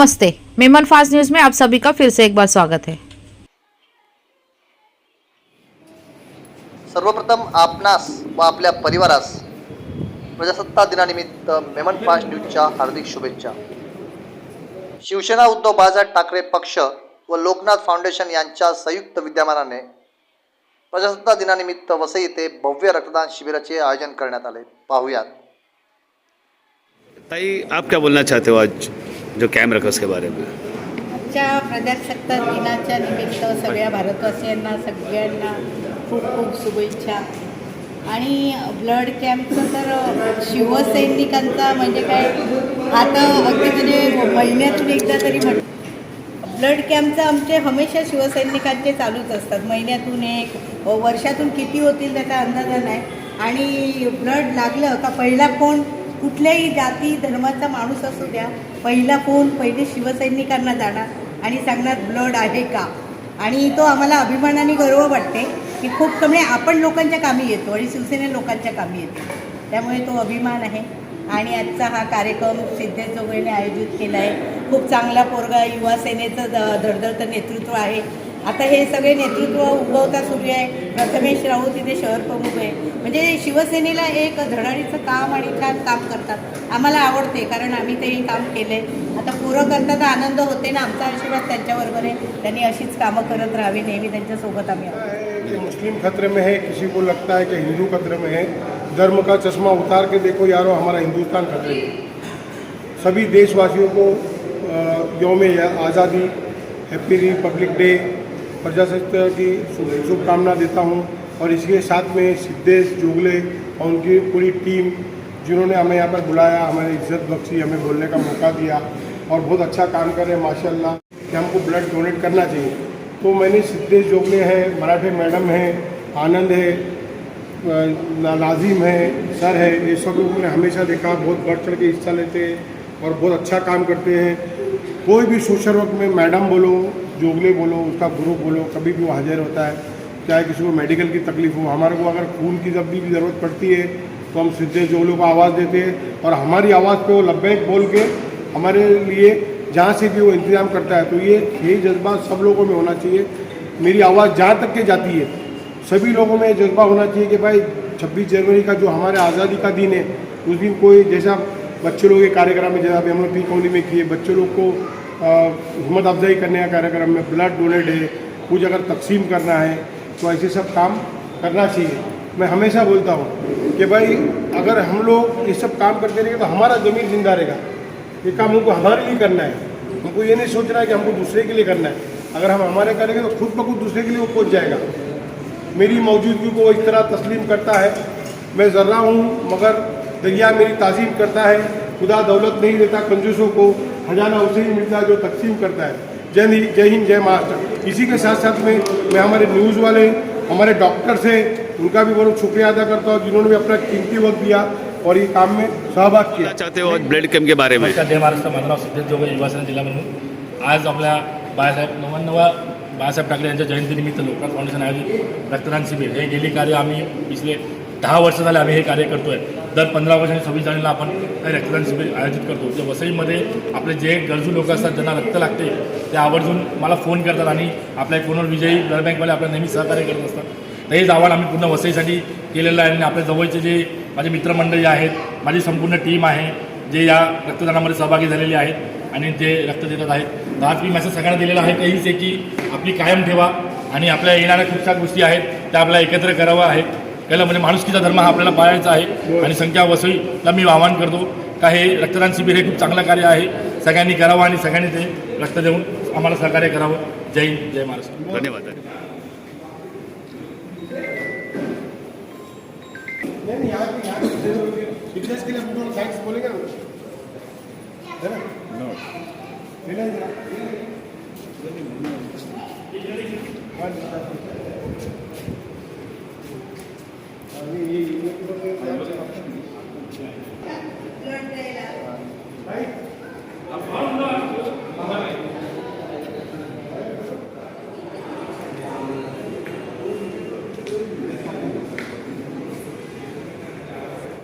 नमस्ते Memon fast news में आप सभी का फिर से एक बार स्वागत है। सर्वप्रथम आपणास व आपल्या परिवारास प्रजासत्ताक दिनानिमित्त मेमन फास्ट न्यूजच्या हार्दिक शुभेच्छा. शिवसेना उद्धव बाळासाहेब ठाकरे पक्ष व लोकनाथ फाउंडेशन यांच्या संयुक्त विद्यमानाने प्रजासत्ताक दिनानिमित्त वसई येथे भव्य रक्तदान शिबिराचे आयोजन करण्यात आले. पाहुयात. ताई आप क्या बोलना चाहते हो आज? जो कैम रखा उसके बारे में। आजच्या प्रजासत्ताक दिनाच्या निमित्त सगळ्या भारतवासियांना सगळ्यांना खूप खूप शुभेच्छा. आणि ब्लड कॅम्पचं तर शिवसैनिकांचा म्हणजे काय आता अगदी म्हणजे महिन्यातून एकदा तरी म्हण ब्लड कॅम्पचं आमचे हमेशा शिवसैनिकांचे चालूच असतात. महिन्यातून एक हो, वर्षातून किती होतील त्याचा अंदाज नाही. आणि ब्लड लागलं का पहिला कोण? कुठल्याही जाती धर्माचा माणूस असू द्या पहिला फोन पहिले शिवसैनिकांना जाणार. आणि सांगणार ब्लड आहे का? आणि तो आम्हाला अभिमानाने गर्व वाटते की खूप कमी आपण लोकांच्या कामी येतो आणि शिवसेना लोकांच्या कामी येतो. त्यामुळे तो अभिमान आहे. आणि आजचा हा कार्यक्रम सिद्धेश जोगळेने आयोजित केला आहे खूप चांगला पोरगा युवा सेनेचं द धडधडतं नेतृत्व आहे. आता हे सगळे नेतृत्व उगवता सुरू आहे. प्रथमेश राऊत इथे शहर प्रमुख आहे. म्हणजे शिवसेनेला एक धडाडीचं काम आणि छान काम करतात. आम्हाला आवडते कारण आम्ही ते काम केले आता पुरं करता तर आनंद होते ना. आमचा आशीर्वाद त्यांच्याबरोबर आहे. त्यांनी अशीच कामं करत राहावी नेहमी त्यांच्यासोबत आम्ही मुस्लिम खतरे में है किसी को लगता है कि हिंदू खतरे में है। धर्म का चश्मा उतार के देखो यारो हमारा हिंदुस्तान खतरे में सभी देशवासियों को अ, यौम आज़ादी हैप्पी रिपब्लिक डे प्रजासत्ताक की शुभकामना देता हूँ और इसके साथ में सिद्धेश जोगले और उनकी पूरी टीम, जिन्होंने हमें यहाँ पर बुलाया हमें इज़्ज़त बख्शी, हमें बोलने का मौका दिया और बहुत अच्छा काम कर रहे हैं माशाल्लाह, कि हमको ब्लड डोनेट करना चाहिए। तो मैंने सिद्धेश जोगले हैं, मराठे मैडम हैं, आनंद है नाजिम है, सर है, ये सब लोगों ने हमेशा देखा, बहुत बढ़ चढ़ के हिस्सा लेते हैं और बहुत अच्छा काम करते हैं। कोई भी सोशल वर्क में मैडम बोलो जोगले बोलो, उसका ग्रुप बोलो, कभी भी वो हाजिर होता है। चाहे किसी को मेडिकल की तकलीफ़ हो, हमारे को अगर खून की जब भी ज़रूरत पड़ती है तो हम सीधे जोगलों को आवाज़ देते हैं और हमारी आवाज़ पे वो लब्बैक बोल के हमारे लिए जहाँ से भी वो इंतज़ाम करता है। तो ये यही जज्बा सब लोगों में होना चाहिए। मेरी आवाज़ जहाँ तक के जाती है, सभी लोगों में जज्बा होना चाहिए कि भाई 26 जनवरी का जो हमारे आज़ादी का दिन है, उस दिन कोई, जैसा बच्चे लोग के कार्यक्रम में जैसा अभी हम लोग पी कॉलोनी में किए, बच्चे लोग को हिम्मत अफजाई करने का कार्यक्रम में ब्लड डोनेट है, कुछ अगर तकसीम करना है तो ऐसे सब काम करना चाहिए। मैं हमेशा बोलता हूँ कि भाई, अगर हम लोग ये सब काम करते रहेंगे तो हमारा ज़मीन ज़िंदा रहेगा। ये काम हमको हमारे लिए करना है। हमको ये नहीं सोचना है कि हमको दूसरे के लिए करना है। अगर हम हमारे करेंगे तो खुद ब खुद दूसरे के लिए वो पहुँच जाएगा। मेरी मौजूदगी को इस तरह तस्लीम करता है। मैं ज़र्रा हूँ, मगर दरिया मेरी ताज़ीम करता है। खुदा दौलत नहीं देता कंजूसों को खजाना उसे ही मिलता है जो तकसीम करता है। जय हिंद जय हिंद जय महाराष्ट्र। इसी के साथ साथ में मैं हमारे न्यूज़ वाले हमारे डॉक्टर्स हैं उनका भी बहुत शुक्रिया अदा करता हूँ जिन्होंने भी अपना कीमती वक्त दिया और ये काम में सहभाग किया। चाहते हो ब्लड कैम्प के बारे में? जय महाराष्ट्र माझं नाव सिद्धेश जोगे युवासेना जिल्हा म्हणून आज आपल्या बाळासाहेब नव्याण्णवा बाळासाहेब ठाकरे यांच्या जयंतीनिमित्त लोकनाथ फाउंडेशन आयोजित रक्तदान शिबिर. हे गेली कार्य आम्ही पिछले दहा वर्ष झाले आम्ही हे कार्य करतो आहे दर पंधरा वर्ष आणि सव्वीस जानेला आपण हे रक्तदान शिबिर आयोजित करतो. जे वसईमध्ये आपले जे गरजू लोक असतात ज्यांना रक्त लागते ते आवर्जून मला फोन करतात आणि आपल्या फोनवर विजयी ब्लड बँकवाले आपल्याला नेहमी सहकार्य करत असतात. तर हेच आव्हान आम्ही पूर्ण वसईसाठी केलेलं आहे आणि आपल्या जवळचे जे माझे मित्रमंडळी आहेत माझी संपूर्ण टीम आहे जे या रक्तदानामध्ये सहभागी झालेली आहेत आणि जे रक्त देतात आहेत. तर आज मी मॅसेज सगळ्यांना दिलेला आहे तेहीच आहे की आपली कायम ठेवा आणि आपल्या येणाऱ्या खूपशा गोष्टी आहेत त्या आपल्याला एकत्र कराव्या आहेत पहिलं म्हणजे माणुसकीचा धर्म हा आपल्याला पाळायचा आहे. आणि संख्या वसईला मी आवाहन करतो का हे रक्तदान शिबिर हे खूप चांगलं कार्य आहे. सगळ्यांनी करावं आणि सगळ्यांनी ते रक्त देऊन आम्हाला सहकार्य करावं. जय हिंद जय महाराष्ट्र. धन्यवाद.